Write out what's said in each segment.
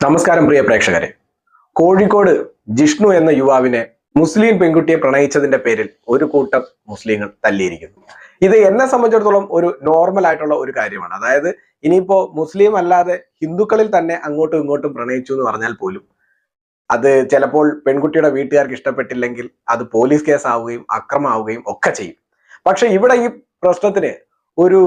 നമസ്കാരം പ്രിയ പ്രേക്ഷകരെ. കോഴിക്കോട് ജിഷ്ണു എന്ന യുവാവിനെ മുസ്ലിം പെൺകുട്ടിയെ പ്രണയിച്ചതിന്റെ പേരിൽ ഒരു കൂട്ടം മുസ്ലിങ്ങൾ തല്ലിയിരിക്കുന്നു. ഇത് എന്നെ സംബന്ധിച്ചിടത്തോളം ഒരു നോർമൽ ആയിട്ടുള്ള ഒരു കാര്യമാണ്. അതായത് ഇനിയിപ്പോ മുസ്ലിം അല്ലാതെ ഹിന്ദുക്കളിൽ തന്നെ അങ്ങോട്ടും ഇങ്ങോട്ടും പ്രണയിച്ചു എന്ന് പറഞ്ഞാൽ പോലും അത് ചിലപ്പോൾ പെൺകുട്ടിയുടെ വീട്ടുകാർക്ക് ഇഷ്ടപ്പെട്ടില്ലെങ്കിൽ അത് പോലീസ് കേസ് ആവുകയും അക്രമാവുകയും ഒക്കെ ചെയ്യും. പക്ഷെ ഇവിടെ ഈ പ്രശ്നത്തിന് ഒരു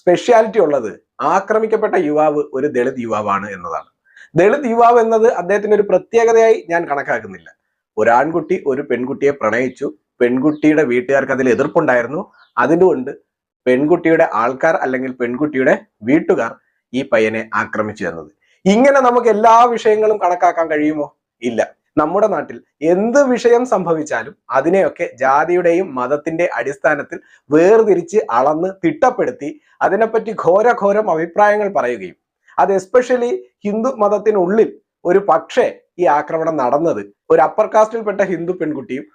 സ്പെഷ്യാലിറ്റി ഉള്ളത് ആക്രമിക്കപ്പെട്ട യുവാവ് ഒരു ദളിത് യുവാവാണ് എന്നതാണ്. ദളിത് യുവാവ് എന്നത് അദ്ദേഹത്തിന് ഒരു പ്രത്യേകതയായി ഞാൻ കണക്കാക്കുന്നില്ല. ഒരാൺകുട്ടി ഒരു പെൺകുട്ടിയെ പ്രണയിച്ചു. പെൺകുട്ടിയുടെ വീട്ടുകാർക്ക് അതിൽ എതിർപ്പുണ്ടായിരുന്നു. അതുകൊണ്ട് പെൺകുട്ടിയുടെ ആൾക്കാർ അല്ലെങ്കിൽ പെൺകുട്ടിയുടെ വീട്ടുകാർ ഈ പയ്യനെ ആക്രമിച്ചു എന്നത് ഇങ്ങനെ നമുക്ക് എല്ലാ വിഷയങ്ങളും കണക്കാക്കാൻ കഴിയുമോ? ഇല്ല. നമ്മുടെ നാട്ടിൽ എന്ത് വിഷയം സംഭവിച്ചാലും അതിനെയൊക്കെ ജാതിയുടെയും മതത്തിന്റെ അടിസ്ഥാനത്തിൽ വേർതിരിച്ച് അളന്ന് തിട്ടപ്പെടുത്തി അതിനെപ്പറ്റി ഘോരഘോരം അഭിപ്രായങ്ങൾ പറയുകയും അത് എസ്പെഷ്യലി ഹിന്ദു മതത്തിനുള്ളിൽ ഒരു പക്ഷേ ഈ ആക്രമണം നടന്നത്. ഒരു അപ്പർ കാസ്റ്റിൽപ്പെട്ട ഹിന്ദു പെൺകുട്ടിയും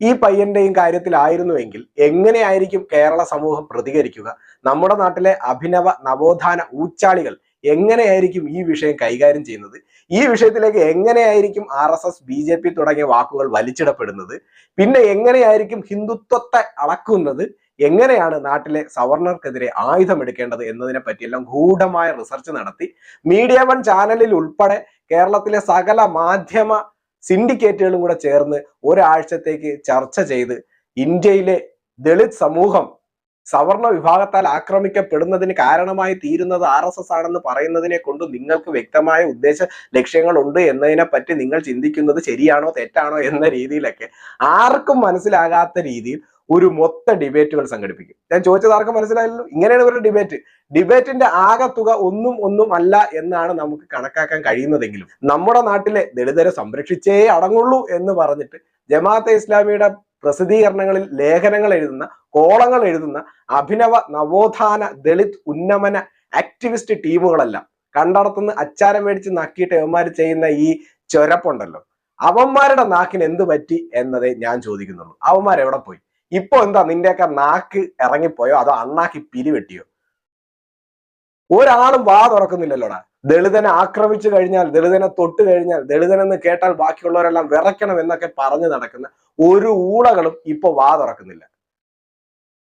ഈ പയ്യന്റെയും കാര്യത്തിലായിരുന്നുവെങ്കിൽ എങ്ങനെയായിരിക്കും കേരള സമൂഹം പ്രതികരിക്കുക? നമ്മുടെ നാട്ടിലെ അഭിനവ നവോത്ഥാന ഊച്ചാളികൾ എങ്ങനെയായിരിക്കും ഈ വിഷയം കൈകാര്യം ചെയ്യുന്നത്? ഈ വിഷയത്തിലേക്ക് എങ്ങനെയായിരിക്കും R S S B J P തുടങ്ങിയ വാക്കുകൾ വലിച്ചിടപ്പെടുന്നത്? പിന്നെ എങ്ങനെയായിരിക്കും ഹിന്ദുത്വത്തെ അളക്കുന്നത്? എങ്ങനെയാണ് നാട്ടിലെ സവർണർക്കെതിരെ ആയുധമെടുക്കേണ്ടത് എന്നതിനെ പറ്റിയെല്ലാം ഗൂഢമായ റിസർച്ച് നടത്തി. മീഡിയ വൺ ചാനലിൽ ഉൾപ്പെടെ കേരളത്തിലെ സകല മാധ്യമ സിൻഡിക്കേറ്റുകളും കൂടെ ചേർന്ന് ഒരാഴ്ചത്തേക്ക് ചർച്ച ചെയ്ത് ഇന്ത്യയിലെ ദളിത് സമൂഹം സവർണ വിഭാഗത്താൽ ആക്രമിക്കപ്പെടുന്നതിന് കാരണമായി തീരുന്നത് ആർ എസ് എസ് ആണെന്ന് പറയുന്നതിനെ കൊണ്ട് നിങ്ങൾക്ക് വ്യക്തമായ ഉദ്ദേശ ലക്ഷ്യങ്ങളുണ്ട് എന്നതിനെ പറ്റി നിങ്ങൾ ചിന്തിക്കുന്നത് ശരിയാണോ തെറ്റാണോ എന്ന രീതിയിലൊക്കെ ആർക്കും മനസ്സിലാകാത്ത രീതിയിൽ ഒരു മൊത്ത ഡിബേറ്റുകൾ സംഘടിപ്പിക്കും. ഞാൻ ചോദിച്ചത് ആർക്കും മനസ്സിലായല്ലോ? ഇങ്ങനെയാണ് ഇവരുടെ ഡിബേറ്റ് ഡിബേറ്റിന്റെ ആകെ തുക ഒന്നും ഒന്നും അല്ല എന്നാണ് നമുക്ക് കണക്കാക്കാൻ കഴിയുന്നതെങ്കിലും നമ്മുടെ നാട്ടിലെ ദളിതരെ സംരക്ഷിച്ചേ അടങ്ങുള്ളൂ എന്ന് പറഞ്ഞിട്ട് ജമാഅത്തെ ഇസ്ലാമിയുടെ പ്രസിദ്ധീകരണങ്ങളിൽ ലേഖനങ്ങൾ എഴുതുന്ന കോളങ്ങൾ എഴുതുന്ന അഭിനവ നവോത്ഥാന ദളിത് ഉന്നമന ആക്ടിവിസ്റ്റ് ടീമുകളെല്ലാം. കണ്ടടത്തുനിന്ന് അച്ചാരം മേടിച്ച് നക്കിയിട്ട് യവന്മാർ ചെയ്യുന്ന ഈ ചൊരപ്പുണ്ടല്ലോ. അവന്മാരുടെ നാക്കിന് എന്ത് പറ്റി എന്നതേ ഞാൻ ചോദിക്കുന്നുള്ളൂ. അവന്മാരെവിടെ പോയി? ഇപ്പൊ എന്താ നിന്റെയൊക്കെ നാക്ക് ഇറങ്ങിപ്പോയോ? അതോ അണ്ണാക്കി പിരിവെട്ടിയോ ഒരാളും വാ തുറക്കുന്നില്ലല്ലോടാ. ദളിതനെ ആക്രമിച്ചു കഴിഞ്ഞാൽ ദളിതനെ തൊട്ട് കഴിഞ്ഞാൽ ദളിതനെന്ന് കേട്ടാൽ ബാക്കിയുള്ളവരെല്ലാം വിറയ്ക്കണം എന്നൊക്കെ പറഞ്ഞു നടക്കുന്ന ഒരു ഊളകളും ഇപ്പൊ വാ തുറക്കുന്നില്ല.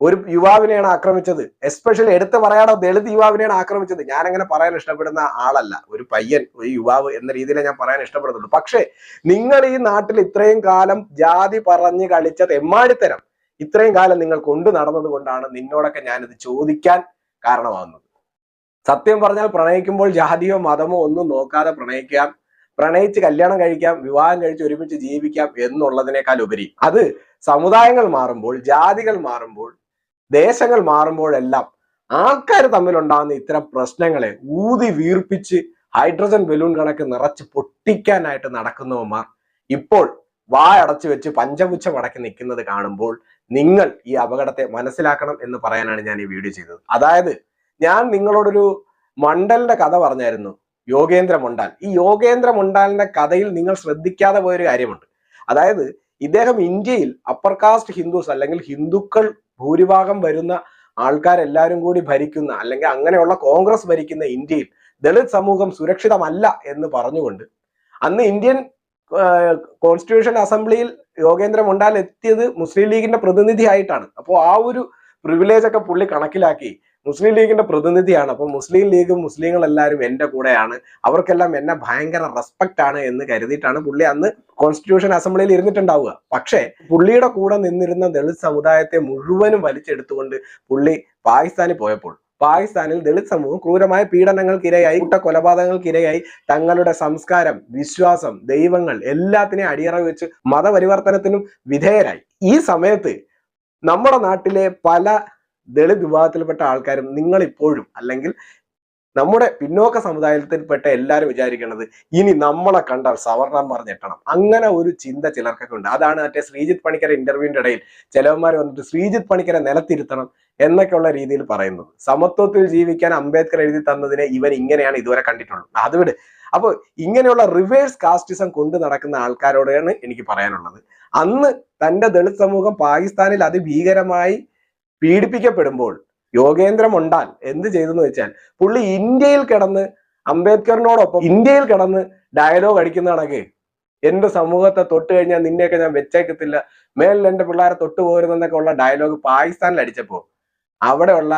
ഒരു യുവാവിനെയാണ് ആക്രമിച്ചത്. എസ്പെഷ്യലി എടുത്തു പറയാനോ ദളിത് യുവാവിനെയാണ് ആക്രമിച്ചത്. ഞാൻ അങ്ങനെ പറയാൻ ഇഷ്ടപ്പെടുന്ന ആളല്ല. ഒരു പയ്യൻ ഒരു യുവാവ് എന്ന രീതിയിലേ ഞാൻ പറയാൻ ഇഷ്ടപ്പെടുന്നുള്ളൂ. പക്ഷേ നിങ്ങൾ ഈ നാട്ടിൽ ഇത്രയും കാലം ജാതി പറഞ്ഞ് കളിച്ചത് തെമ്മാടിത്തരം ഇത്രയും കാലം നിങ്ങൾ കൊണ്ടു നടന്നത് കൊണ്ടാണ് നിന്നോടൊക്കെ ഞാനിത് ചോദിക്കാൻ കാരണമാകുന്നത് സത്യം പറഞ്ഞാൽ പ്രണയിക്കുമ്പോൾ ജാതിയോ മതമോ ഒന്നും നോക്കാതെ പ്രണയിക്കാം. പ്രണയിച്ച് കല്യാണം കഴിക്കാം വിവാഹം കഴിച്ച് ഒരുമിച്ച് ജീവിക്കാം എന്നുള്ളതിനേക്കാൾ ഉപരി അത് സമുദായങ്ങൾ മാറുമ്പോൾ ജാതികൾ മാറുമ്പോൾ ദേശങ്ങൾ മാറുമ്പോഴെല്ലാം ആൾക്കാർ തമ്മിലുണ്ടാകുന്ന ഇത്തരം പ്രശ്നങ്ങളെ ഊതി വീർപ്പിച്ച് ഹൈഡ്രജൻ ബലൂൺ കണക്ക് നിറച്ച് പൊട്ടിക്കാനായിട്ട് നടക്കുന്നവന്മാർ ഇപ്പോൾ വായടച്ചു വെച്ച് പഞ്ചപുച്ഛം അടക്കി നിൽക്കുന്നത് കാണുമ്പോൾ നിങ്ങൾ ഈ അപകടത്തെ മനസ്സിലാക്കണം എന്ന് പറയാനാണ് ഞാൻ ഈ വീഡിയോ ചെയ്തത്. അതായത് ഞാൻ നിങ്ങളോടൊരു മണ്ടലിന്റെ കഥ പറഞ്ഞായിരുന്നു. യോഗേന്ദ്ര മൊണ്ടാൽ. ഈ യോഗേന്ദ്ര മൊണ്ടാലിന്റെ കഥയിൽ നിങ്ങൾ ശ്രദ്ധിക്കാതെ പോയൊരു കാര്യമുണ്ട്. അതായത് ഇദ്ദേഹം ഇന്ത്യയിൽ അപ്പർ കാസ്റ്റ് ഹിന്ദുസ് അല്ലെങ്കിൽ ഹിന്ദുക്കൾ ഭൂരിഭാഗം വരുന്ന ആൾക്കാരെല്ലാവരും കൂടി ഭരിക്കുന്ന അല്ലെങ്കിൽ അങ്ങനെയുള്ള കോൺഗ്രസ് ഭരിക്കുന്ന ഇന്ത്യയിൽ ദളിത് സമൂഹം സുരക്ഷിതമല്ല എന്ന് പറഞ്ഞുകൊണ്ട് അന്ന് ഇന്ത്യൻ കോൺസ്റ്റിറ്റ്യൂഷൻ അസംബ്ലിയിൽ യോഗേന്ദ്ര മുണ്ടാൽ എത്തിയത് മുസ്ലിം ലീഗിന്റെ പ്രതിനിധിയായിട്ടാണ്. അപ്പോൾ ആ ഒരു പ്രിവിലേജ് ഒക്കെ പുള്ളി കണക്കിലാക്കി മുസ്ലിം ലീഗിന്റെ പ്രതിനിധിയാണ്. അപ്പൊ മുസ്ലിം ലീഗും മുസ്ലിങ്ങൾ എല്ലാവരും എന്റെ കൂടെയാണ്. അവർക്കെല്ലാം എന്നെ ഭയങ്കര റെസ്പെക്ട് ആണ് എന്ന് കരുതിയിട്ടാണ് പുള്ളി അന്ന് കോൺസ്റ്റിറ്റ്യൂഷൻ അസംബ്ലിയിൽ ഇരുന്നിട്ടുണ്ടാവുക. പക്ഷേ പുള്ളിയുടെ കൂടെ നിന്നിരുന്ന ദളിത് സമുദായത്തെ മുഴുവനും വലിച്ചെടുത്തുകൊണ്ട് പുള്ളി പാകിസ്ഥാനിൽ പോയപ്പോൾ പാകിസ്ഥാനിൽ ദളിത് സമൂഹം ക്രൂരമായ പീഡനങ്ങൾക്കിരയായി കൂട്ട കൊലപാതകങ്ങൾക്കിരയായി തങ്ങളുടെ സംസ്കാരം വിശ്വാസം ദൈവങ്ങൾ എല്ലാത്തിനെയും അടിയറ വെച്ച് മതപരിവർത്തനത്തിനും വിധേയരായി. ഈ സമയത്ത് നമ്മുടെ നാട്ടിലെ പല ദളിത് വിഭാഗത്തിൽപ്പെട്ട ആൾക്കാരും നിങ്ങൾ ഇപ്പോഴും അല്ലെങ്കിൽ നമ്മുടെ പിന്നോക്ക സമുദായത്തിൽപ്പെട്ട എല്ലാവരും വിചാരിക്കുന്നത് ഇനി നമ്മളെ കണ്ടാൽ സവർണന്മാർ ഞെട്ടണം. അങ്ങനെ ഒരു ചിന്ത ചിലർക്കൊക്കെ ഉണ്ട്. അതാണ് മറ്റേ ശ്രീജിത്ത് പണിക്കരെ ഇന്റർവ്യൂവിന്റെ ഇടയിൽ ചിലവന്മാർ വന്നിട്ട് ശ്രീജിത്ത് പണിക്കരെ നിലത്തിരുത്തണം എന്നൊക്കെയുള്ള രീതിയിൽ പറയുന്നത്. സമത്വത്തിൽ ജീവിക്കാൻ അംബേദ്കർ എഴുതി തന്നതിനെ ഇവൻ ഇങ്ങനെയാണ് ഇതുവരെ കണ്ടിട്ടുള്ളത്. അത് വിട്. അപ്പോൾ ഇങ്ങനെയുള്ള റിവേഴ്സ് കാസ്റ്റിസം കൊണ്ട് നടക്കുന്ന ആൾക്കാരോടാണ് എനിക്ക് പറയാനുള്ളത്. അന്ന് തന്റെ ദളിത് സമൂഹം പാകിസ്ഥാനിൽ അതിഭീകരമായി പീഡിപ്പിക്കപ്പെടുമ്പോൾ യോഗേന്ദ്രം മൊണ്ടാൽ എന്ത് ചെയ്തെന്ന് വെച്ചാൽ പുള്ളി ഇന്ത്യയിൽ കിടന്ന് അംബേദ്കറിനോടൊപ്പം ഇന്ത്യയിൽ കിടന്ന് ഡയലോഗ് അടിക്കുന്ന കണക്ക്. എന്റെ സമൂഹത്തെ തൊട്ട് കഴിഞ്ഞാൽ നിന്നെയൊക്കെ ഞാൻ വെച്ചേക്കത്തില്ല. മേലിൽ എന്റെ പിള്ളേരെ തൊട്ട് പോരുന്നെന്നൊക്കെ ഉള്ള ഡയലോഗ് പാകിസ്ഥാനിൽ അടിച്ചപ്പോ അവിടെയുള്ള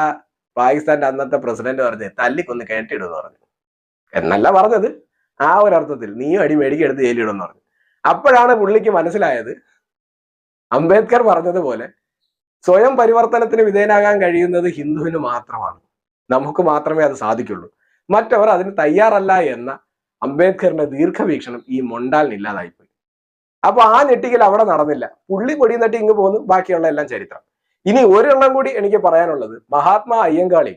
പാകിസ്ഥാന്റെ അന്നത്തെ പ്രസിഡന്റ് പറഞ്ഞ് തല്ലിക്കൊന്ന് കേട്ടിടുമെന്ന് പറഞ്ഞു. എന്നല്ല പറഞ്ഞത്. ആ ഒരു അർത്ഥത്തിൽ നീയും അടി മേടിക്കെടുത്ത് ജയിലിടുമെന്ന് പറഞ്ഞു. അപ്പോഴാണ് പുള്ളിക്ക് മനസ്സിലായത്. അംബേദ്കർ പറഞ്ഞതുപോലെ സ്വയം പരിവർത്തനത്തിന് വിധേയനാകാൻ കഴിയുന്നത് ഹിന്ദുവിന് മാത്രമാണ്. നമുക്ക് മാത്രമേ അത് സാധിക്കുള്ളൂ. മറ്റവർ അതിന് തയ്യാറല്ല എന്ന അംബേദ്കറിന്റെ ദീർഘവീക്ഷണം ഈ മൊണ്ടാലിന് ഇല്ലാതായിപ്പോയി. അപ്പൊ ആ ഞെട്ടിക്കൽ അവിടെ നടന്നില്ല. പുള്ളി പൊടി നട്ടി ഇങ്ങ് പോന്നു. ബാക്കിയുള്ള എല്ലാം ചരിത്രം. ഇനി ഒരെണ്ണം കൂടി എനിക്ക് പറയാനുള്ളത് മഹാത്മാ അയ്യങ്കാളി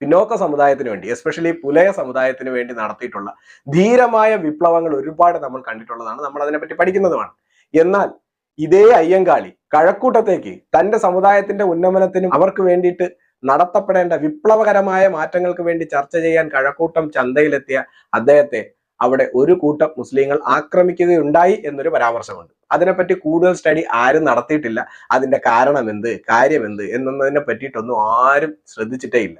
പിന്നോക്ക സമുദായത്തിന് വേണ്ടി എസ്പെഷ്യലി പുലയ സമുദായത്തിന് വേണ്ടി നടത്തിയിട്ടുള്ള ധീരമായ വിപ്ലവങ്ങൾ ഒരുപാട് നമ്മൾ കണ്ടിട്ടുള്ളതാണ്. നമ്മൾ അതിനെപ്പറ്റി പഠിക്കുന്നതുമാണ്. എന്നാൽ ഇതേ അയ്യങ്കാളി കഴക്കൂട്ടത്തേക്ക് തന്റെ സമുദായത്തിന്റെ ഉന്നമനത്തിനും അവർക്ക് വേണ്ടിയിട്ട് നടത്തപ്പെടേണ്ട വിപ്ലവകരമായ മാറ്റങ്ങൾക്ക് വേണ്ടി ചർച്ച ചെയ്യാൻ കഴക്കൂട്ടം ചന്തയിലെത്തിയ അദ്ദേഹത്തെ അവിടെ ഒരു കൂട്ടം മുസ്ലിങ്ങൾ ആക്രമിക്കുകയുണ്ടായി എന്നൊരു പരാമർശമുണ്ട്. അതിനെപ്പറ്റി കൂടുതൽ സ്റ്റഡി ആരും നടത്തിയിട്ടില്ല. അതിന്റെ കാരണം എന്ത് കാര്യം എന്ത് എന്നതിനെ പറ്റിയിട്ടൊന്നും ആരും ശ്രദ്ധിച്ചിട്ടേ ഇല്ല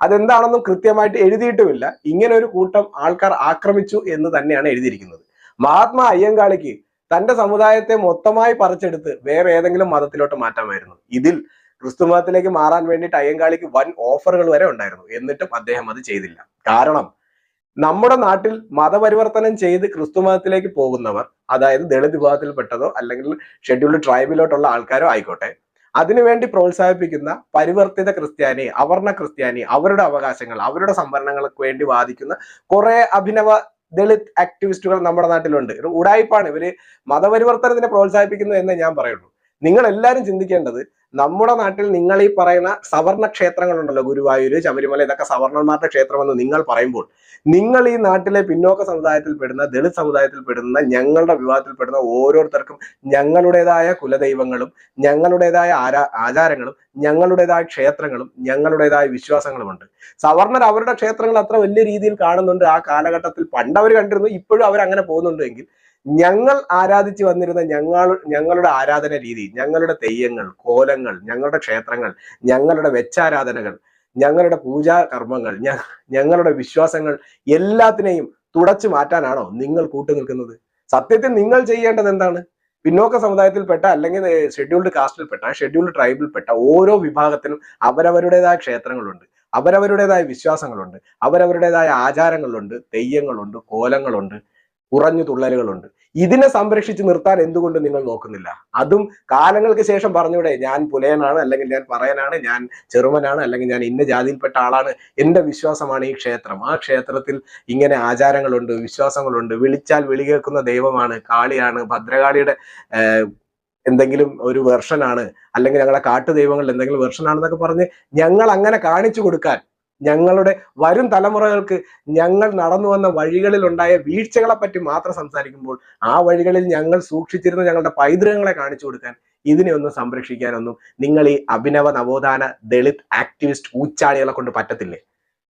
അതെന്താണെന്നും കൃത്യമായിട്ട് എഴുതിയിട്ടുമില്ല. ഇങ്ങനെ ഒരു കൂട്ടം ആൾക്കാർ ആക്രമിച്ചു എന്ന് തന്നെയാണ് എഴുതിയിരിക്കുന്നത്. മഹാത്മാ അയ്യങ്കാളിക്ക് തന്റെ സമുദായത്തെ മൊത്തമായി പറിച്ചെടുത്ത് വേറെ ഏതെങ്കിലും മതത്തിലോട്ട് മാറ്റാമായിരുന്നു. ഇതിൽ ക്രിസ്തു മതത്തിലേക്ക് മാറാൻ വേണ്ടിയിട്ട് അയ്യങ്കാളിക്ക് വൻ ഓഫറുകൾ വരെ ഉണ്ടായിരുന്നു. എന്നിട്ടും അദ്ദേഹം അത് ചെയ്തില്ല. കാരണം നമ്മുടെ നാട്ടിൽ മതപരിവർത്തനം ചെയ്ത് ക്രിസ്തു മതത്തിലേക്ക് പോകുന്നവർ അതായത് ദളിത് വിഭാഗത്തിൽപ്പെട്ടതോ അല്ലെങ്കിൽ ഷെഡ്യൂൾഡ് ട്രൈബിലോട്ടുള്ള ആൾക്കാരോ ആയിക്കോട്ടെ അതിനുവേണ്ടി പ്രോത്സാഹിപ്പിക്കുന്ന പരിവർത്തിത ക്രിസ്ത്യാനി അവർണ ക്രിസ്ത്യാനി അവരുടെ അവകാശങ്ങൾ അവരുടെ സംവരണങ്ങൾക്ക് വേണ്ടി വാദിക്കുന്ന കുറെ അഭിനവ ദളിത് ആക്ടിവിസ്റ്റുകൾ നമ്മുടെ നാട്ടിലുണ്ട്. ഒരു ഉടായിപ്പാണ്. ഇവർ മതപരിവർത്തനത്തിനെ പ്രോത്സാഹിപ്പിക്കുന്നു എന്നേ ഞാൻ പറയുള്ളൂ. നിങ്ങൾ എല്ലാവരും ചിന്തിക്കേണ്ടത് നമ്മുടെ നാട്ടിൽ നിങ്ങൾ ഈ പറയുന്ന സവർണ ക്ഷേത്രങ്ങളുണ്ടല്ലോ ഗുരുവായൂര് ശബരിമല ഇതൊക്കെ സവർണന്മാരുടെ ക്ഷേത്രമെന്ന് നിങ്ങൾ പറയുമ്പോൾ നിങ്ങൾ ഈ നാട്ടിലെ പിന്നോക്ക സമുദായത്തിൽപ്പെടുന്ന ദളിത് സമുദായത്തിൽപ്പെടുന്ന ഞങ്ങളുടെ വിഭാഗത്തിൽപ്പെടുന്ന ഓരോരുത്തർക്കും ഞങ്ങളുടേതായ കുലദൈവങ്ങളും ഞങ്ങളുടേതായ ആരാ ആചാരങ്ങളും ഞങ്ങളുടേതായ ക്ഷേത്രങ്ങളും ഞങ്ങളുടേതായ വിശ്വാസങ്ങളുമുണ്ട്. സവർണർ അവരുടെ ക്ഷേത്രങ്ങൾ അത്ര വലിയ രീതിയിൽ കാണുന്നുണ്ട്. ആ കാലഘട്ടത്തിൽ പണ്ട് അവർ കണ്ടിരുന്നു ഇപ്പോഴും അവർ അങ്ങനെ പോകുന്നുണ്ടെങ്കിൽ ഞങ്ങൾ ആരാധിച്ചു വന്നിരുന്ന ഞങ്ങൾ ഞങ്ങളുടെ ആരാധന രീതി ഞങ്ങളുടെ തെയ്യങ്ങൾ കോലങ്ങൾ ഞങ്ങളുടെ ക്ഷേത്രങ്ങൾ ഞങ്ങളുടെ വെച്ചാരാധനകൾ ഞങ്ങളുടെ പൂജാ കർമ്മങ്ങൾ ഞങ്ങളുടെ വിശ്വാസങ്ങൾ എല്ലാത്തിനെയും തുടച്ചു മാറ്റാനാണോ നിങ്ങൾ കൂട്ടുനിൽക്കുന്നത് സത്യത്തിൽ നിങ്ങൾ ചെയ്യേണ്ടത് എന്താണ്? പിന്നോക്ക സമുദായത്തിൽപ്പെട്ട അല്ലെങ്കിൽ ഷെഡ്യൂൾഡ് കാസ്റ്റിൽപ്പെട്ട ഷെഡ്യൂൾഡ് ട്രൈബിൽപ്പെട്ട ഓരോ വിഭാഗത്തിനും അവരവരുടേതായ ക്ഷേത്രങ്ങളുണ്ട് അവരവരുടേതായ വിശ്വാസങ്ങളുണ്ട് അവരവരുടേതായ ആചാരങ്ങളുണ്ട് തെയ്യങ്ങളുണ്ട് കോലങ്ങളുണ്ട് കുറഞ്ഞു തുള്ളലുകളുണ്ട്. ഇതിനെ സംരക്ഷിച്ച് നിർത്താൻ എന്തുകൊണ്ട് നിങ്ങൾ നോക്കുന്നില്ല? അതും കാലങ്ങൾക്ക് ശേഷം പറഞ്ഞൂടെ ഞാൻ പുലയനാണ് അല്ലെങ്കിൽ ഞാൻ പറയനാണ് ഞാൻ ചെറുമനാണ് അല്ലെങ്കിൽ ഞാൻ ഇന്ന ജാതിയിൽപ്പെട്ട ആളാണ് എന്റെ വിശ്വാസമാണ് ഈ ക്ഷേത്രം. ആ ക്ഷേത്രത്തിൽ ഇങ്ങനെ ആചാരങ്ങളുണ്ട് വിശ്വാസങ്ങളുണ്ട്. വിളിച്ചാൽ വിളി കേൾക്കുന്ന ദൈവമാണ് കാളിയാണ് ഭദ്രകാളിയുടെ എന്തെങ്കിലും ഒരു വെർഷനാണ് അല്ലെങ്കിൽ ഞങ്ങളുടെ കാട്ടു ദൈവങ്ങളിൽ എന്തെങ്കിലും വെർഷനാണെന്നൊക്കെ പറഞ്ഞ് ഞങ്ങൾ അങ്ങനെ കാണിച്ചു കൊടുക്കാൻ ഞങ്ങളുടെ വരും തലമുറകൾക്ക് ഞങ്ങൾ നടന്നു വന്ന വഴികളിൽ ഉണ്ടായ വീഴ്ചകളെ പറ്റി മാത്രം സംസാരിക്കുമ്പോൾ ആ വഴികളിൽ ഞങ്ങൾ സൂക്ഷിച്ചിരുന്ന ഞങ്ങളുടെ പൈതൃകങ്ങളെ കാണിച്ചു കൊടുക്കാൻ ഇതിനെ ഒന്നും സംരക്ഷിക്കാനൊന്നും നിങ്ങൾ ഈ അഭിനവ നവോത്ഥാന ദളിത് ആക്ടിവിസ്റ്റ് ഊച്ചാളികളെ കൊണ്ട് പറ്റത്തില്ലേ?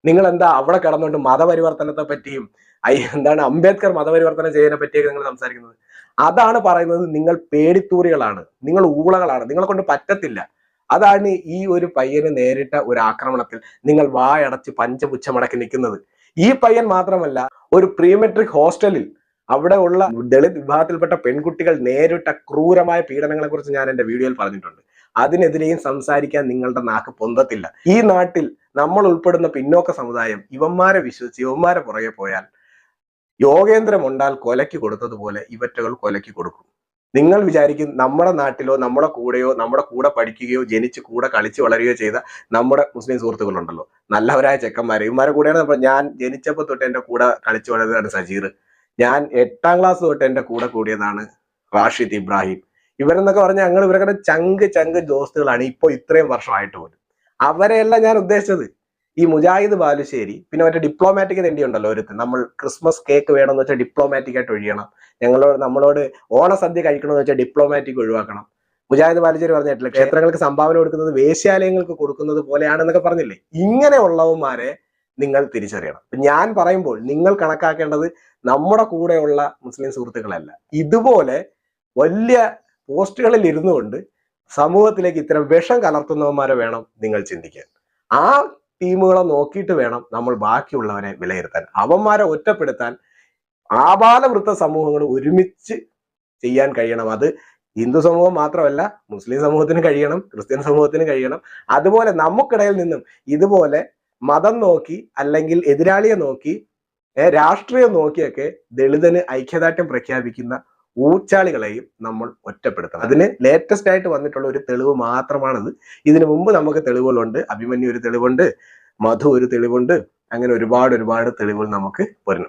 നിങ്ങൾ എന്താ അവിടെ കിടന്നുകൊണ്ട് മതപരിവർത്തനത്തെ പറ്റിയും എന്താണ് അംബേദ്കർ മതപരിവർത്തനം ചെയ്യുന്നതിനെ പറ്റിയൊക്കെ നിങ്ങൾ സംസാരിക്കുന്നത്. അതാണ് പറയുന്നത് നിങ്ങൾ പേടിത്തൂറികളാണ്. നിങ്ങൾ ഊളകളാണ്. നിങ്ങളെ കൊണ്ട് പറ്റത്തില്ല. അതാണ് ഈ ഒരു പയ്യന് നേരിട്ട ഒരു ആക്രമണത്തിൽ നിങ്ങൾ വായടച്ച് പഞ്ചപുച്ഛമടക്കി നിൽക്കുന്നത്. ഈ പയ്യൻ മാത്രമല്ല ഒരു പ്രീമെട്രിക് ഹോസ്റ്റലിൽ അവിടെ ഉള്ള ദളിത് വിഭാഗത്തിൽപ്പെട്ട പെൺകുട്ടികൾ നേരിട്ട ക്രൂരമായ പീഡനങ്ങളെ കുറിച്ച് ഞാൻ എന്റെ വീഡിയോയിൽ പറഞ്ഞിട്ടുണ്ട്. അതിനെതിരെയും സംസാരിക്കാൻ നിങ്ങളുടെ നാക്ക് പൊന്തത്തില്ല. ഈ നാട്ടിൽ നമ്മൾ ഉൾപ്പെടുന്ന പിന്നോക്ക സമുദായം ഇവന്മാരെ വിശ്വസിച്ച് ഇവന്മാരെ പുറകെ പോയാൽ യോഗേന്ദ്രം ഉണ്ടാൽ കൊലയ്ക്ക് കൊടുത്തതുപോലെ ഇവറ്റകൾ കൊലയ്ക്ക് കൊടുക്കും. നിങ്ങൾ വിചാരിക്കും നമ്മുടെ നാട്ടിലോ നമ്മുടെ കൂടെയോ നമ്മുടെ കൂടെ പഠിക്കുകയോ ജനിച്ച് കൂടെ കളിച്ച് വളരുകയോ ചെയ്ത നമ്മുടെ മുസ്ലിം സുഹൃത്തുക്കളുണ്ടല്ലോ. നല്ലവരായ ചെക്കന്മാരെ. ഇവന്മാരെ കൂടെയാണ് ഞാൻ ജനിച്ചപ്പോൾ തൊട്ട് എന്റെ കൂടെ കളിച്ചു വളരുന്നതാണ് സജീർ. ഞാൻ എട്ടാം ക്ലാസ് തൊട്ട് എന്റെ കൂടെ കൂടിയതാണ് റാഷിദ് ഇബ്രാഹിം. ഇവരെന്നൊക്കെ പറഞ്ഞാൽ ഞങ്ങൾ ഇവരുടെ ചങ്ക് ചങ്ക് ദോസ്തുകളാണ്. ഇപ്പൊ ഇത്രയും വർഷമായിട്ട് പോലും. അവരെയല്ല ഞാൻ ഉദ്ദേശിച്ചത്. ഈ മുജാഹിദ് ബാലുശ്ശേരി പിന്നെ മറ്റേ ഡിപ്ലോമാറ്റിക് തെണ്ടി ഉണ്ടല്ലോ ഒരുത്ത് നമ്മൾ ക്രിസ്മസ് കേക്ക് വേണമെന്ന് വെച്ചാൽ ഡിപ്ലോമാറ്റിക് ആയിട്ട് ഒഴിയണം. ഞങ്ങളോട് നമ്മളോട് ഓണസദ്യ കഴിക്കണമെന്ന് വെച്ചാൽ ഡിപ്ലോമാറ്റിക് ഒഴിവാക്കണം. മുജാഹിദ് ബാലുശ്ശേരി പറഞ്ഞിട്ടില്ല ക്ഷേത്രങ്ങൾക്ക് സംഭാവന കൊടുക്കുന്നത് വേശ്യാലയങ്ങൾക്ക് കൊടുക്കുന്നത് പോലെയാണെന്നൊക്കെ പറഞ്ഞില്ലേ? ഇങ്ങനെയുള്ളവന്മാരെ നിങ്ങൾ തിരിച്ചറിയണം. ഞാൻ പറയുമ്പോൾ നിങ്ങൾ കണക്കാക്കേണ്ടത് നമ്മുടെ കൂടെയുള്ള മുസ്ലിം സുഹൃത്തുക്കളല്ല. ഇതുപോലെ വലിയ പോസ്റ്റുകളിൽ ഇരുന്നുകൊണ്ട് സമൂഹത്തിലേക്ക് ഇത്തരം വിഷം കലർത്തുന്നവന്മാരെ വേണം നിങ്ങൾ ചിന്തിക്കാൻ. ആ ടീമുകളെ നോക്കിയിട്ട് വേണം നമ്മൾ ബാക്കിയുള്ളവരെ വിലയിരുത്താൻ. അവന്മാരെ ഒറ്റപ്പെടുത്താൻ ആപാലവൃത്ത സമൂഹങ്ങൾ ഒരുമിച്ച് ചെയ്യാൻ കഴിയണം. അത് ഹിന്ദു സമൂഹം മാത്രമല്ല മുസ്ലിം സമൂഹത്തിന് കഴിയണം ക്രിസ്ത്യൻ സമൂഹത്തിന് കഴിയണം. അതുപോലെ നമുക്കിടയിൽ നിന്നും ഇതുപോലെ മതം നോക്കി അല്ലെങ്കിൽ എതിരാളിയെ നോക്കി രാഷ്ട്രീയം നോക്കിയൊക്കെ ദളിതന് ഐക്യദാർഢ്യം പ്രഖ്യാപിക്കുന്ന ഊച്ചാളികളെയും നമ്മൾ ഒറ്റപ്പെടുത്തണം. അതിന് ലേറ്റസ്റ്റ് ആയിട്ട് വന്നിട്ടുള്ള ഒരു തെളിവ് മാത്രമാണത്. ഇതിനു മുമ്പ് നമുക്ക് തെളിവുകളുണ്ട്. അഭിമന്യു ഒരു തെളിവുണ്ട്. മധു ഒരു തെളിവുണ്ട്. അങ്ങനെ ഒരുപാട് ഒരുപാട് തെളിവുകൾ നമുക്ക്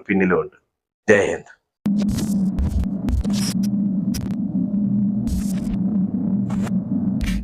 പിന്നിലുമുണ്ട് ജയ് ഹിന്ദ്.